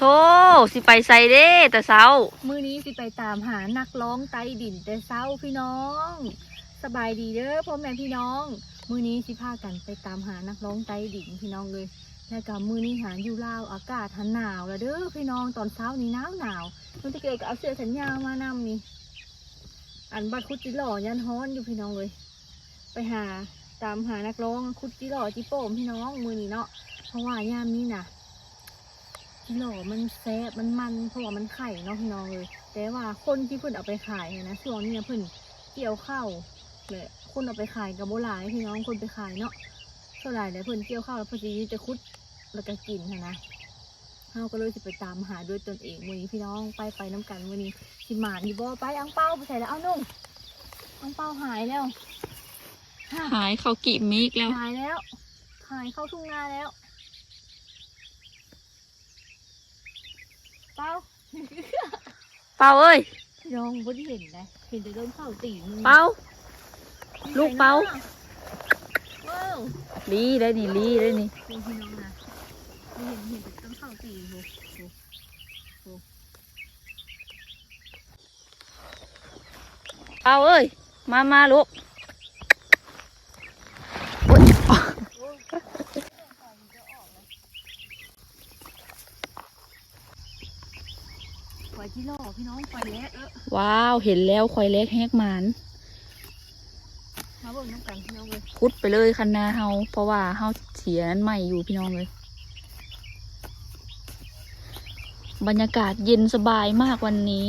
โธ่สิไปใส่เด้แต่เช้า มื้อนี้สิไปตามหานักร้องไต้ดินแต่เศร้าพี่น้อง สบายดีเด้อพ่อแม่พี่น้อง มื้อนี้สิพากันไปตามหานักร้องไต้ดินพี่น้องเลยแล้วก็มื้อนี้หาอยู่ลาวอากาศหันหนาวแล้วเด้อพี่น้องตอนเช้านี้หนาวหนาวมันจะเกิดก็เอาเสื้อแขนยาวมานำนี่ อันบัดคุดจิหล่อยันฮ้อนอยู่พี่น้องเลย ไปหาตามหานักร้องคุดจิหล่อจิโป้มพี่น้องมือนี้เนาะเพราะว่ายามนี้น่ะ หล่อมันแซ่บมันมันเพราะว่ามันไข่เนาะพี่น้องเลยแต่ว่าคนที่เพิ่นเอาไปขายเนี่ยนะช่วงนี้นะเพิ่นเกี่ยวข้าวเลยคนเอาไปขายกับโบหลายพี่น้องคนไปขายเนาะเท่าไหร่เลยเพิ่นเกี่ยวข้าวแล้วเพอดีจะคุดแล้วก็กินหั้นนะเฮาก็เลยสิไปตามหาด้วยตนเองมื้อนี้พี่น้องไปไปน้กันมื้อนี้สิหมานอยู่บ่ไปอังเป้าไปใส่แล้วเอานุ่งอังเป้าหายแล้วหายเขากีบมิกแล้วหายแล้วหายเข้าทุ่งนาแล้ว เป้าเป้าเอ้ยยองบ่ได้เห็นนะเห็นแต่โดนเข้าตีนมึงเป้า ลูกเป้าว้าวลีได้นี่ลีได้นี่ดูพี่น้องนะไม่เห็นเห็นแต่ต้นเข้าตีนโหโหเป้าเอ้ยมามาลูก ไฟที่ล่อพี่น้องไฟแล้ วเออว้าวเห็นแล้วควายเล็กแฮกหมานมาเบิ่งน้ำกันพี่น้องเลยคุดไปเลยคันนาเฮาเพราะว่าเฮาเสียนั้นใหม่อยู่พี่น้องเลย บรรยากาศเย็นสบายมากวันนี้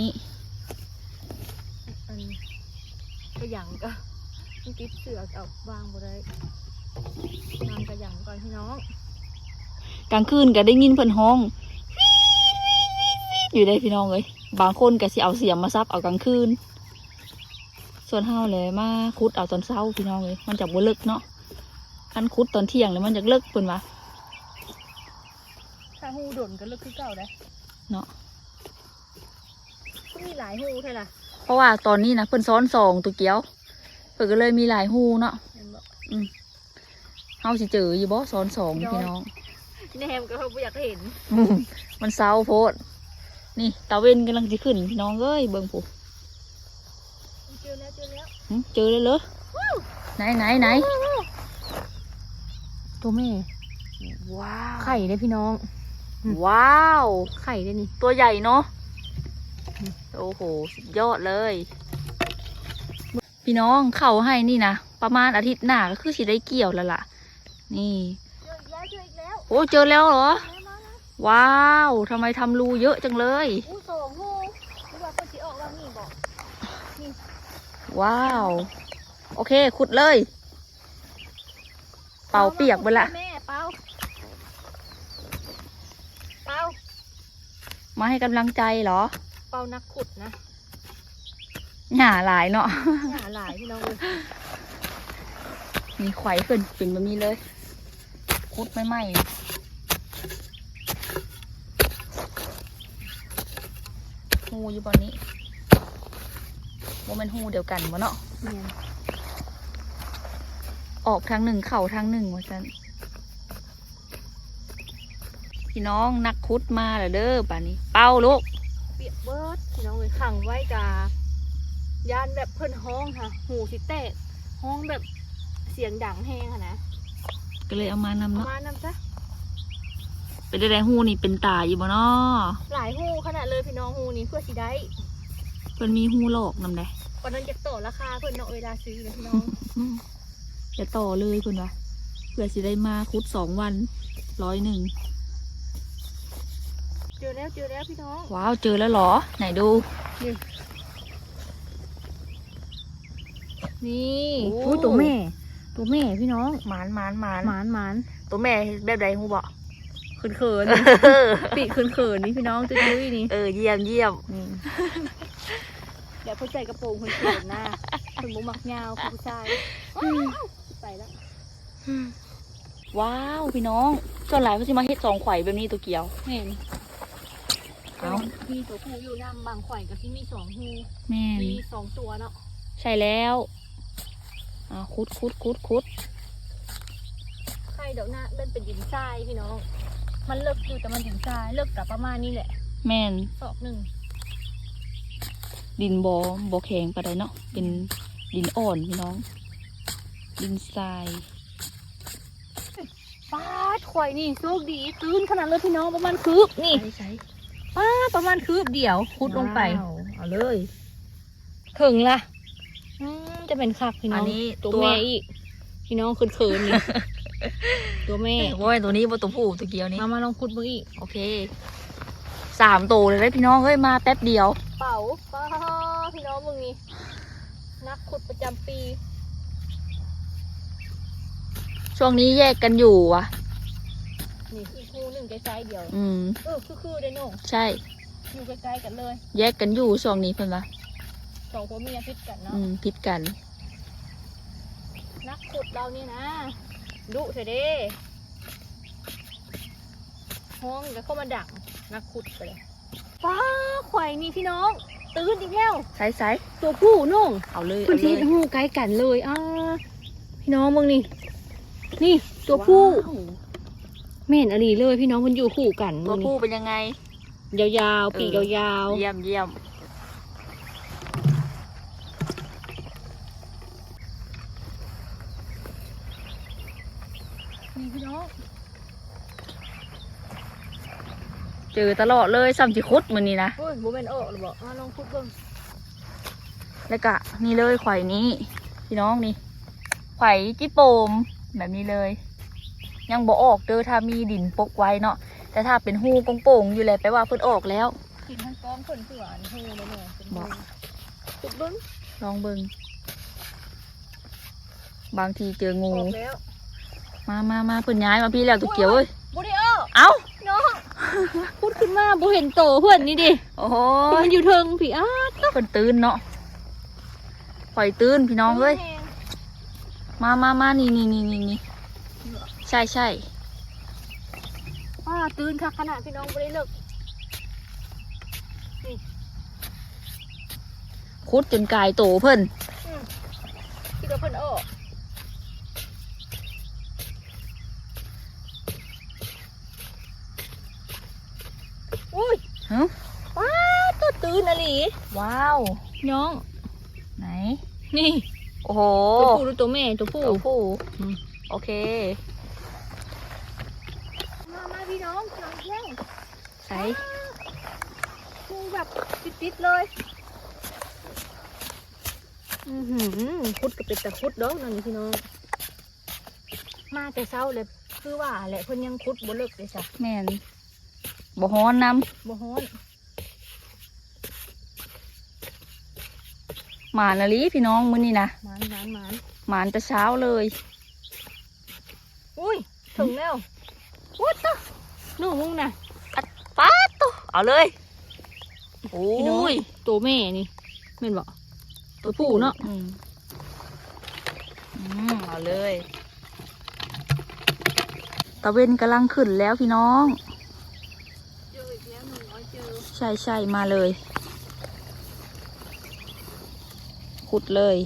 อันกระหยังก็ที่ติดเสือกเอาวางบ่ได้วางกระหยังก่อนพี่น้อง กลางคืนก็ได้ยินเพิ่นห้องอยู่ได้พี่น้องเลย บางคนก็สิเอาเสียงมาซับเอากลางคืน ส่วนเฮาเลยมาคุดเอาตอนเช้าพี่น้องเลยมันจะบ่เลิกเนาะคันคุดตอนเที่ยงเลยมันจะเลิกเพิ่นว่าถ้าหูดนก็เลิกคือเก่าได้เนาะก็มีหลายหูใช่ล่ะ เพราะว่าตอนนี้นะเพิ่นซ้อนสองตัวเกี้ยว เพิ่นก็เลยมีหลายหูเนาะเห็นบ่เฮาสิเจออยู่บ่ซ้อนสองพี่น้องแนมก็บ่อยากเห็นอืมมันเศร้าโพด นี่ตาเว้นกำลังจะขึ้นพี่น้องเอ้ยเบิ่งผู้เจอแล้วเจอแล้วหึเจอเลยเหรอไหนไหนไหนตัวแม่ว้าวไข่ได้พี่น้อง ว้าว ไข่ได้นี่ ตัวใหญ่เนาะอืมโอ้โหสุดยอดเลย พี่น้องเข้าให้นี่นะประมาณอาทิตย์หน้าก็คือสิได้เกี่ยวแล้วล่ะ นี่เจออีกแล้วเจออีกแล้วโอ้เจอแล้วเหรอมามามา ว้าวทำไมทำรูเยอะจังเลย อู้สองหูหรือว่าเพิ่นสิออกว่านี่บอกว้าว โอเค ขุดเลย เป่าเปียกไปละ แม่เป่าเป่ามาให้กำลังใจเหรอเป่านักขุดนะหย่าหลายเนาะหาหลายพี่น้องเลยมีไข่ขึ้นเป็นแบบนี้เลยคุดไม่ไหม หูอยู่บนนี้โมเมนหูเดียวกันวะเนาะเนี่ยออกทางหนึ่งเข่าทางหนึ่งว่าจันพี่น้องนักคุดมาแล้วเด้อป่านนี้ เป้าลูกเปียกเบิดพี่น้องเลยขังไว้กาย่านแบบเพิ่นห้องค่ะ หูสิแตกห้องแบบเสียงดังแห้งค่ะนะก็เลยเอามานำประเนาะมาณนั้นจ้ะ เป็นได้หูนี่เป็นตาอยู่บ่เนาะหลายหูขนาดเลยพี่น้องหูนี้เพื่อสิได้เพิ่นมีหูหลอกนำได้วันนั้นอยากต่อราคาเพิ่นเนาะเวลาซื้อเลยพี่น้องอืมอย่าต่อเลยเพิ่นว่าเพื่อสิได้มาคุดสองวันร้อยหนึ่งเจอแล้วเจอแล้วพี่น้องว้าวเจอแล้วเหรอ ไหนดู นี่โอ้อุ้ยตัวแม่ ตัวแม่พี่น้องหมานหมานหมานหมานหมานตัวแม่แบบใดหูบ่ เขินเขินปีเขินเขินนี่พี่น้องจุ้ยๆนี่เออเยี่ยมเยี่ยมนี่เดี๋ยวเพิ่นใส่กระโปรงเพิ่นเขินหน้าเพิ่นบ่มักยาวคือผู้ชายใส่แล้ว ว้าวพี่น้องส่วนหลายเขาสิมาเฮ็ดสองไข่แบบนี้ตัวเกียวเห็นเอามีตัวผู้อยู่นำบางข่อยกับที่มีสองหูแม่นมีสองตัวเนาะใช่แล้วอ่าคุดคุดคุดคุดไข่เดี๋ยวหน้าเดินเป็นดินทรายพี่น้อง มันเลิกอยู่แต่มันดินทรายเลิกกับประมาณนี้แหละแม่นศอกหนึ่งดินบ่บ่แข็งปานใดเนาะเป็นดินอ่อนพี่น้อง ดินทรายป้าดข่อยนี่โชคดีตื้นขนาดเลยพี่น้องประมาณคืบนี่ใช่ป้าดประมาณคืบเดียวคุดลงไปเอาเลยถึงละอืมจะเป็นคักพี่น้อัอนงนี้ตัวตัวแม่อีก พี่น้องเขินๆนี่ ตัวแม่โอ้ยตัวนี้บ่ตัวผู้ตัวเกียวนี่มามาลองคุดมึงอีกโอเคสามตัวเลยนะพี่น้องเอ้ยมาแป๊บเดียว เป่าป้าพี่น้องมึงนี่นักขุดประจำปี ช่วงนี้แยกกันอยู่อะนี่อีกคู่หนึ่งใกล้ๆเดียว อืมเออคือๆเด้อโน่ใช่ อยู่ใกล้ๆกันเลย แยกกันอยู่ช่วงนี้เพิ่นว่าสองผัวเมียพิษกันเนาะอืมพิดกัน นักขุดเรานี่นะ ดุเถอะเด้ห้องแล้วเข้ามาดังนักขุดไปเลยป้าข่อยนี่พี่น้อง ตื่นอีกแล้วใช้ใช้ตัวผู้นุ่งเอาเลยคุณเอาเลที่ยหูใกล้กันเลยอ่าพี่น้องมึงนี่ นี่ตัวผู้ว้าวไม่เห็นอะไรเลย พี่น้องมันอยู่คู่กันตัวมึงผู้เป็นยังไงนี่ยาวๆปีกเออยาวเยี่ยมเยี่ยม ๆนี่พี่น้อง เจอตลอดเลยซ้ำจิคุดมันนี่นะโอ้ยโมเมนออกหรือบอกอ่าลองคุดเบิ่งแล้วก็นี่เลยไข่นี้พี่น้องนี่ไข่จิโปมแบบนี้เลย ยังบ่ออกเด้อถ้ามีดินปกไว้เนาะแต่ถ้าเป็นหูโป่งๆอยู่แล้วแปลว่าเพิ่นออกแล้วกินทั้งก้องคนคือหวานหูเลยเนี่ยเป็นบอกคุดเบิ่งลองเบิงบางทีเจอองูอกแล้วมามามาเพิ่นย้ายมาพี่แล้วตุกเกียวเอ้ยบุรีเออเอ้าน้อง พูดขึ้นมาบุเห็นโตเพื่อนนี่ดิโอ้โหมันอยู่เทิงผีอ้าเพิ่นตื่นเนาะปล่อยตื่นพี่น้องเอ้ยมามามานี่นี่นี่นี่นี่ใช่ใช่ป้าตื่นค่ะขนาดพี่น้องบุรีเลิกคุดจนกายโตเพิ่นคิดว่าเพิ่นออก อุ้ยฮะป้าตัวตื่นอะไรว้าวน้อง ไหน นี่ โอ้โห ตัวผู้หรือตัวแม่ตัวผู้ตัวผู้อืมโอเค มามาพี่น้องหลังเที่ยงใส่คูแบบติดๆเลยอือหือคุดก็เป็นแต่คุดเด้อนั่นพี่น้อง มาแต่เช้าเลยคือว่าแหละเพิ่นยังคุดบ่เลิกเลยจ้ะแม่น บ่ฮ้อนนบ่ฮ้อนำหมานาลีพี่น้องมื้อนี้นะหมานหมานหมานหมานแต่เช้าเลยอุ้ยถึงแล้ววัดตะหนูมึงน่ะป๊าดตัวเอาเลยโอ้พี่น้องยตัวแม่นี่แม่นบ่ตัวผู้เนาะอืมอืมเอาเลย ตะเวนกำลังขึ้นแล้วพี่น้อง เจออีกแล้วหนูน้อยเจอ ใช่ใช่มาเลย ขุดเลย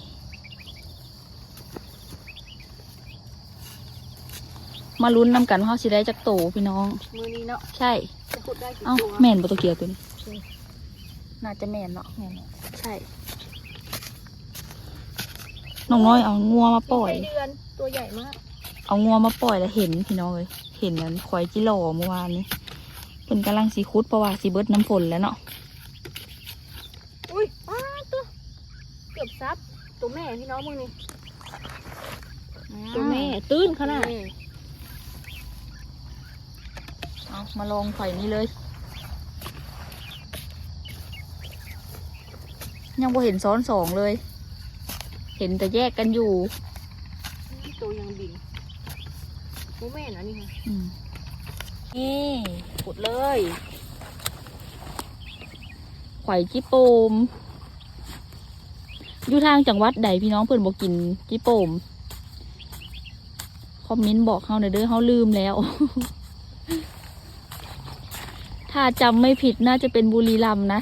มาลุ้นนำกันว่าเขาสิได้จากโตพี่น้อง มือนี้เนาะใช่ จะขุดได้กี่เอ้าตัวแม่นบตัวเกียวตัวนี้ใช่น่าจะแม่นเนาะแม่นเนาะใช่น้องน้อยเอางัวมาปล่อยไส้เดือนตัวใหญ่มากเอางัวมาปล่อยแล้วเห็นพี่น้องเลย เห็นนั้นควายจิโร่เมื่อวานนี้ เพิ่นกำลังสีคุดเพราะว่าสีเบิดน้ำฝนแล้วเนาะอุ้ยป้าตัวเกือบซับตัวแม่พี่น้องมึงนี่ตัวแม่ตื้นขนาดเอามาลองไข่นี้เลย ยังบ่เห็นซ้อนสองเลย เห็นแต่แยกกันอยู่ตัวยังบินตัวแม่นะนี่ค่ะอืมนี่ ขุดเลยไข่จิโปมอยู่ทางจังหวัดใดพี่น้องเพิ่นบอกกินจิโปมคอมเมนต์บอกเขาหน่อยเด้อเขาลืมแล้ว ถ้าจำไม่ผิดน่าจะเป็นบุรีรัมย์นะ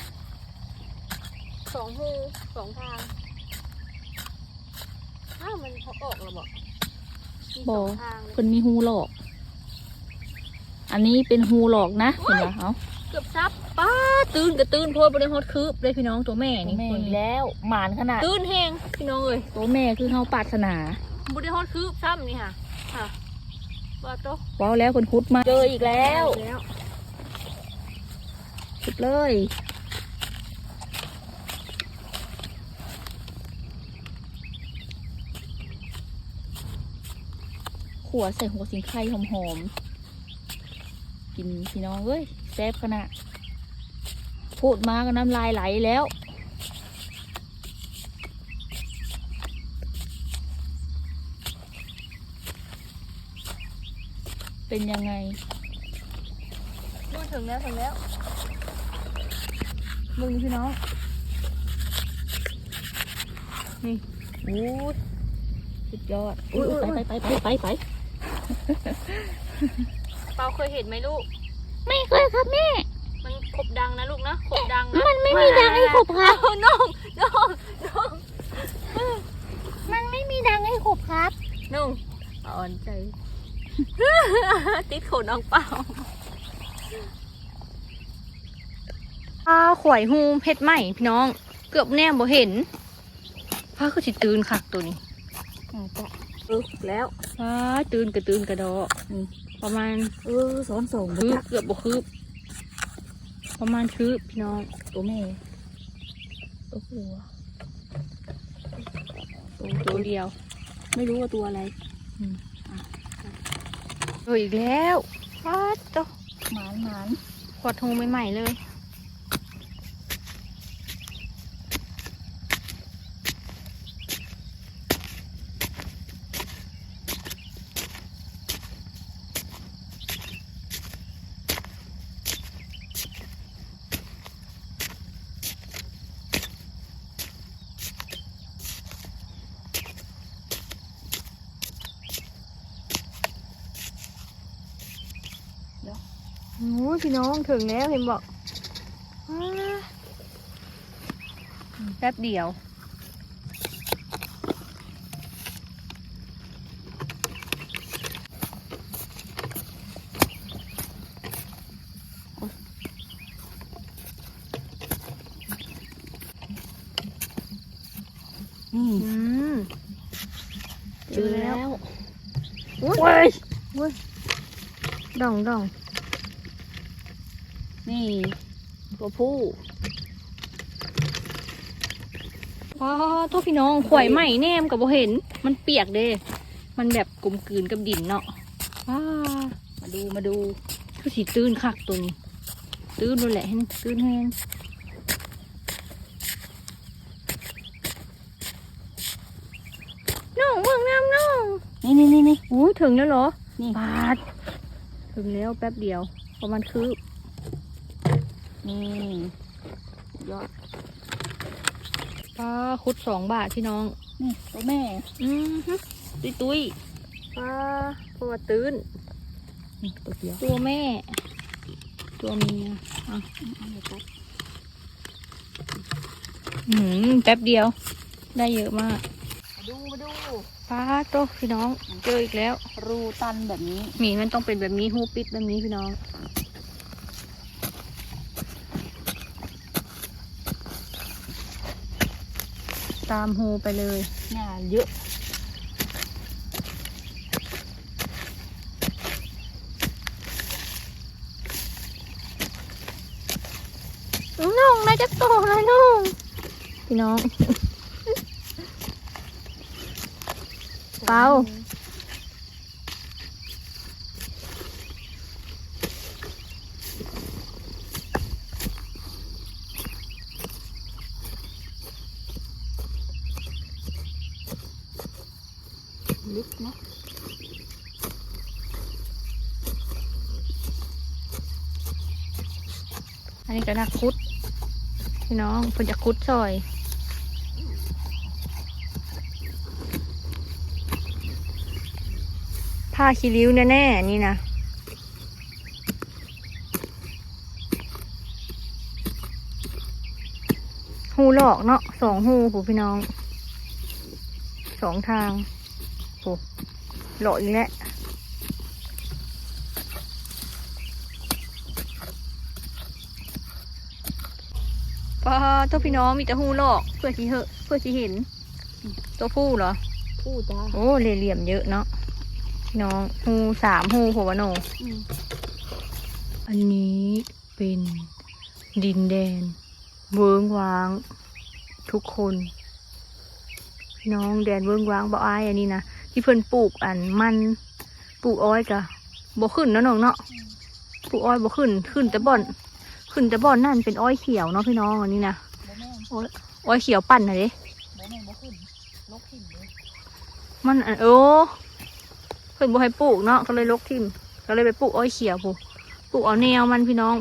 สองหูสองทางอ้าวมันเขาออกแล้วบอกมีสบอองทางเลยเพิ่นมีหูหลอก อันนี้เป็นฮูหลอกนะเห็นปะเอาเกือบซับป้าตื่นก็ตื่นโพดบริฮอดคืบเลยพี่น้องตัวแม่นี่แม่คนอีกนี้แล้วหมานขนาดตื่นแหงพี่น้องเอ้ยตัวแม่คือเฮาปรารถนาบริฮอดคืบซ้ำนี่ค่ะค่ะว่าโตว้าวแล้วคนคุดมาเจออีกแล้วแล้วขุดเลยขัวใส่หัวสิงไข่หอมๆ กินพี่น้องเอ้ยแซ่บขนาดพูดมาก็น้ำลายไหลแล้วเป็นยังไงดูถึงแล้วถึงแล้ว มึงพี่น้อง นี่โอ้ยสุดยอดอุ๊อุ้ยยอุ๊ยไปไปไปไปไปเปาเคยเห็นไหมลูก ไม่เคยครับแม่ มันขบดังนะลูกนะขบดังนะมันไม่มีดังให้ขบครับ เอาน้องน้องน้องมันไม่มีดังให้ขบครับ น้องอ่อนใจ ติดขนน้องเปล่าอ้าขวายฮูเพชรใหม่พี่น้อง เกือบแน่บ่เห็นพาคือสิตื่นคักตัวนี้เออแล้วว้าตื่นกระตื่นกระดอกนี่ ประมาณเออสอนส่งคืบเกือบบ่คืบประมาณคืบพี่น้องตัวแม่ตัวผัวตัวตัวเดียว ไม่รู้ว่าตัวอะไรตัวอีกแล้วว้าตัวหมานหมานขวดโฮใหม่ๆเลย พี่น้องถึงแล้วเห็นบอกว้าแป๊บเดียว นี่อืมเจอแล้วโอ้ยเว้ยด่องด่องนี่ ตัวผู้ว้าโทษพี่น้องข่อยใหม่แนมกับบ่เห็น มันเปียกเด้มันแบบกลมกลืนกับดินเนาะว้ามาดูมาดูคือสีตื้นคักตรงตื้นนั่นแหละเห็นตื้นแห้งน้องเบิ่งน้ำน้องนี่นี่นี่นี่อุ้ยถึงแล้วเหรอนี่บาดถึงแล้วแป๊บเดียวประมาณคืบ นี่ยอดป้าคุดสองบาทพี่น้อง นี่ตัวแม่ อืมฮึตุยตุยป้าตัวตื้นนี่ตัวเดียว ตัวแม่ ตัวเมียอะเอาเลยครับอืมแป๊บเดียว ได้เยอะมาก มาดูมาดูป้าโตพี่น้อง เจออีกแล้ว รูตันแบบนี้หมีมันต้องเป็นแบบนี้หูปิดแบบนี้พี่น้อง ตามหูไปเลยงานเยอะ น้องได้จะโตแล้วน้องพี่น้อง เปา ลึกนะอันนี้ก็นักคุด พี่น้องเพิ่นจะคุดซอยผ้าคีริ้วแน่ๆนี่นะหูหลอกเนาะสองหูผู้พี่น้องสองทาง โอ้หล่ออีกแล้พอทุกพี่น้องมีแต่หูหลอกเพื่อสีเหอะเพื่อสีเห็น ตัวผู้เหรอ ผู้จ้าโอ้เลยเหลี่ยมเยอะเนาะน้องหูสามหูหัวโนอันนี้เป็นดินแดน เวิงว้าง ทุกคน น้องแดนเวิงว้างบ่อายอันนี้นะ ที่เพิ่นปลูกอันมันปลูกอ้อยกะบ่ขึ้นเนาะน้องเนาะปลูกอ้อยบ่ขึ้น ขึ้นแต่บ่อน ขึ้นแต่บ่อนนั่นเป็นอ้อยเขียวเนาะพี่น้องอันนี้นะบ่แม่นอ้อยอ้อยเขียวปั่นนะเด้บ่แม่นบ่ขึ้นลกถิ่นเลยมันอันโอ้เพิ่นบ่ให้ปลูกเนาะก็เลยลกทิมก็เลยไปปลูกอ้อยเขียวพูปลูกเอาแนวมันพี่น้อง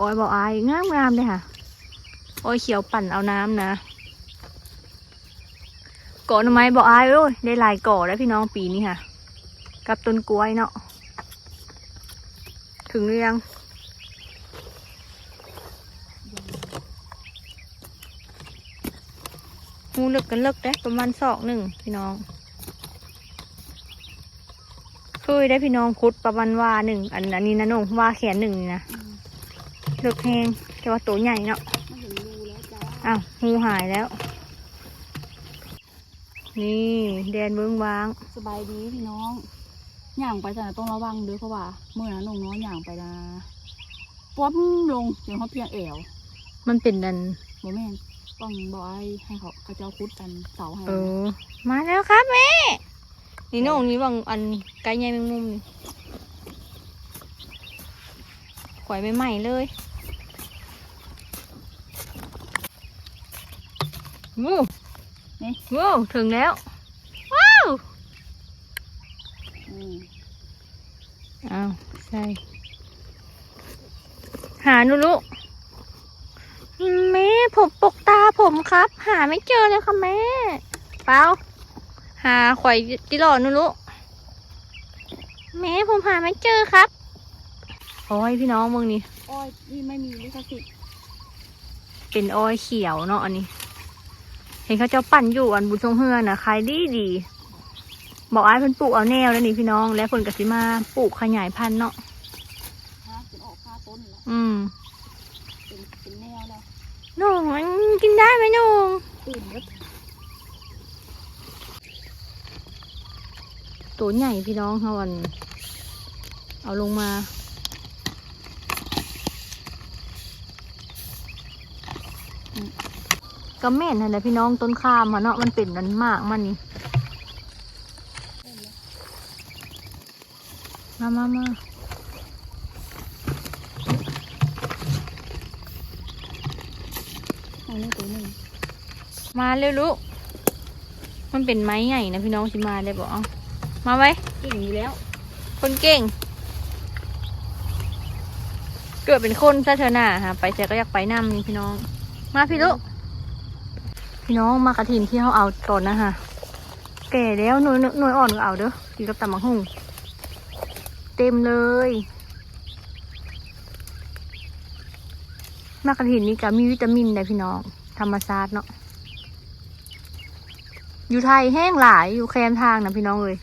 อ้อยบ่อายงามงามๆเลยค่ะอ้อยเขียวปั่นเอาน้ำนะ ก่อหน่อไม้บ่อายโอ้ยได้หลายก่อแล้วพี่น้องปีนี้ค่ะ กับต้นกล้วยเนาะถึงหรือยังหูเลิกกันเลิกได้ประมาณศอกหนึ่งพี่น้องเคยได้พี่น้องคุดประมาณว่าหนึ่งอันอันนี้นะน้องว่าแขนหนึ่งนะเลิกแหงแต่ว่าตัวใหญ่เนาะอ้าวงูหายแล้ว นี่แดนเบิ้งว้าง สบายดีพี่น้องย่างไปจ้ะต้องระวังเด้วยเพราะว่าเมื่อนั้นน้องน้อยย่างไปนะป๊อมลงอย่างเขาเพียงแอวมันเป็นดันบ่แม่นต้องบอกให้ให้เขาเขาเจ้าคุดกันเสาให้เออ มาแล้วครับแม่นี่น้องนี่บางอันไก่ใหญ่แมงมุมนี่ขวายใหม่ๆเลยวู้ นี่วู้ถึงแล้ว ว้าวอืมอ้าวใช่หาหนูลูกแม่ผมปกตาผมครับ หาไม่เจอเลยค่ะแม่เปล่าหาข่อยจิหลอหนูลูกแม่ผมหาไม่เจอครับโอ้ยพี่น้องมึงนี่อ้อยนี่ไม่มีลิขสิทธิ์เป็นอ้อยเขียวเนาะอันนี้เห็นเขาเจ้าปั่นอยู่อันบุญทรงเฮือนนะขายดีดีบอกไอ้เพิ่นปลูกเอาแนวแล้วนี่พี่น้อง แล้วเพิ่นกสิมาปลูกขยายพันธุ์เนาะฮะเนาะอืมเป็นแนวแล้วนงมันกินได้ไหมนุ่งตัวใหญ่พี่น้องเขาวัน เอาลงมา ก็แม่นนั่นแหละพี่น้องต้นข้ามค่ะเนาะมันเป็นนันมากมันนี่มามามาอันนี้ตัวหนึ่งมาเร็วลูก มันเป็นไม้ใหญ่นะพี่น้องสิมาได้บอกเอามาไว้เก่งอยู่แล้ว คนเก่ง เกิดเป็นคนซะเถอะน่ะฮะไปแต่ก็อยากไปนำนี่พี่น้อง มาพี่ลูก พี่น้องมากระถินที่เขาเอาตอนนะฮะแก่แล้วหน่วยหน่วยอ่อนก็เอาเด้อกินกับตำมักหุ่งเต็มเลยมากระถินนี่ก็มีวิตามินเลยพี่น้อง ธรรมชาติเนาะอยู่ไทยแห้งหลายอยู่แคมทางนะพี่น้องเลย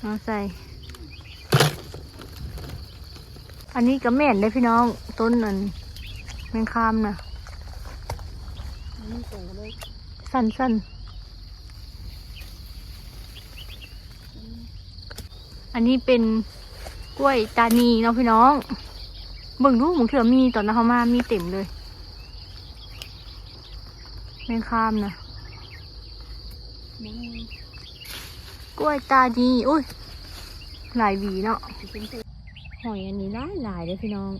เอาใส่ อันนี้ก็แม่นได้พี่น้อง ต้นนั้นแมงคามนะสั้นสั้นอันนี้เป็นกล้วยตานีเนาะพี่น้อง เบิ่งดูหมูเถื่อมีตอนนั้นเขามามีเต็มเลยแมงคามนะกล้วยตานีอุ้ยหลายหวีเนาะ หอยอันนี้หลายหลายเลยพี่น้อง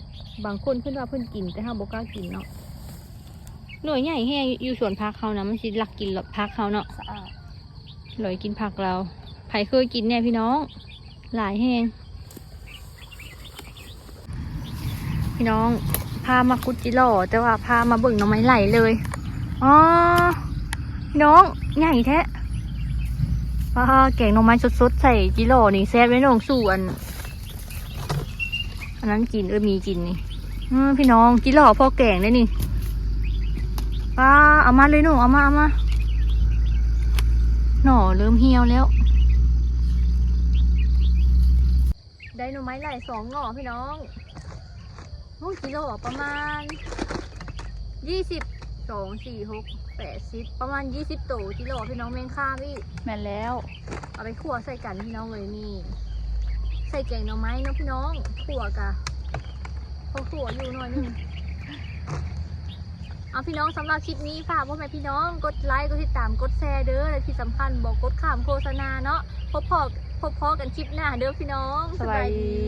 บางคนเพิ่นว่าเพิ่นกินแต่ห้าบกล้ากินเนาะหน่วยใหญ่แห้งอยู่สวนพักเขานะมันสิหลักกินหลักพักเขาเนาะสะอาดลอยกินผักเราไผเคยกินเนี่ยพี่น้อง หลายแห้งพี่น้องพามากุดจิโร่แต่ว่าพามาเบิ่งหน่อไม้ไหลเลยอ๋อพี่น้องใหญ่แท้ว่าแกงหน่อไม้สดๆใส่จิโร่นี่แซ่บไว้น้องสู่อัน อันนั้นกินเออมีกินนี่อืมพี่น้องจิโร่พอแกงได้นี่ป้าเอามาเลยหนูเอามาเอามาหน่อเริ่มเหี่ยวแล้ว ได้หน่อไม้ไหลสองหน่อพี่น้องโอ้กิโลอะประมาณยี่สิบสองสี่หกแปดสิบประมาณยี่สิบตัวกิโลพี่น้องแมงค่าพี่แม่นแล้ว เอาไปขั่วใส่กันพี่น้องเลยนี่ ใส่แกงหน่อไม้เนาะพี่น้องขั่วกะพอขั่วอยู่หน่อยหนึงเอาพี่น้องสำหรับคลิปนี้ฝากพ่อแม่พี่น้องกดไลค์กดติดตามกดแชร์เด้อและที่สำคัญบอกกดข้ามโฆษณาเนาะพบพอพบพอกันคลิปหน้าเด้อพี่น้องสบายดี